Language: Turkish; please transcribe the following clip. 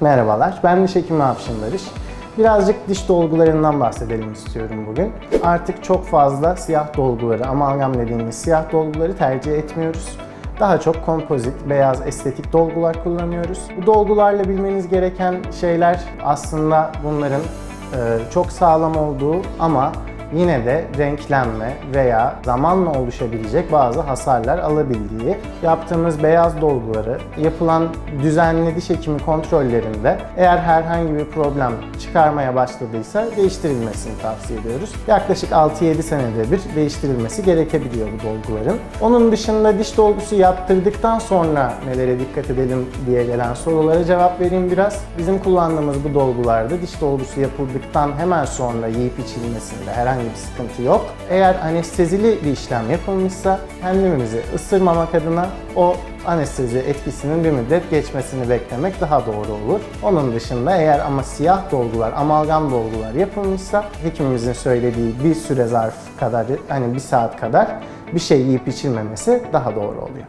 Merhabalar, ben diş hekimi Afşin Barış. Birazcık diş dolgularından bahsedelim istiyorum bugün. Artık çok fazla siyah dolguları, amalgam dediğimiz siyah dolguları tercih etmiyoruz. Daha çok kompozit, beyaz, estetik dolgular kullanıyoruz. Bu dolgularla bilmeniz gereken şeyler aslında bunların e, çok sağlam olduğu ama yine de renklenme veya zamanla oluşabilecek bazı hasarlar alabildiği, yaptığımız beyaz dolguları yapılan düzenli diş hekimi kontrollerinde eğer herhangi bir problem çıkarmaya başladıysa değiştirilmesini tavsiye ediyoruz. Yaklaşık 6-7 senede bir değiştirilmesi gerekebiliyor bu dolguların. Onun dışında diş dolgusu yaptırdıktan sonra nelere dikkat edelim diye gelen sorulara cevap vereyim biraz. Bizim kullandığımız bu dolgularda diş dolgusu yapıldıktan hemen sonra yiyip içilmesinde herhangi bir sıkıntı yok. Eğer anestezili bir işlem yapılmışsa kendimizi ısırmamak adına o anestezi etkisinin bir müddet geçmesini beklemek daha doğru olur. Onun dışında eğer ama siyah dolgular, amalgam dolgular yapılmışsa hekimimizin söylediği bir süre zarf kadar, hani bir saat kadar bir şey yiyip içilmemesi daha doğru oluyor.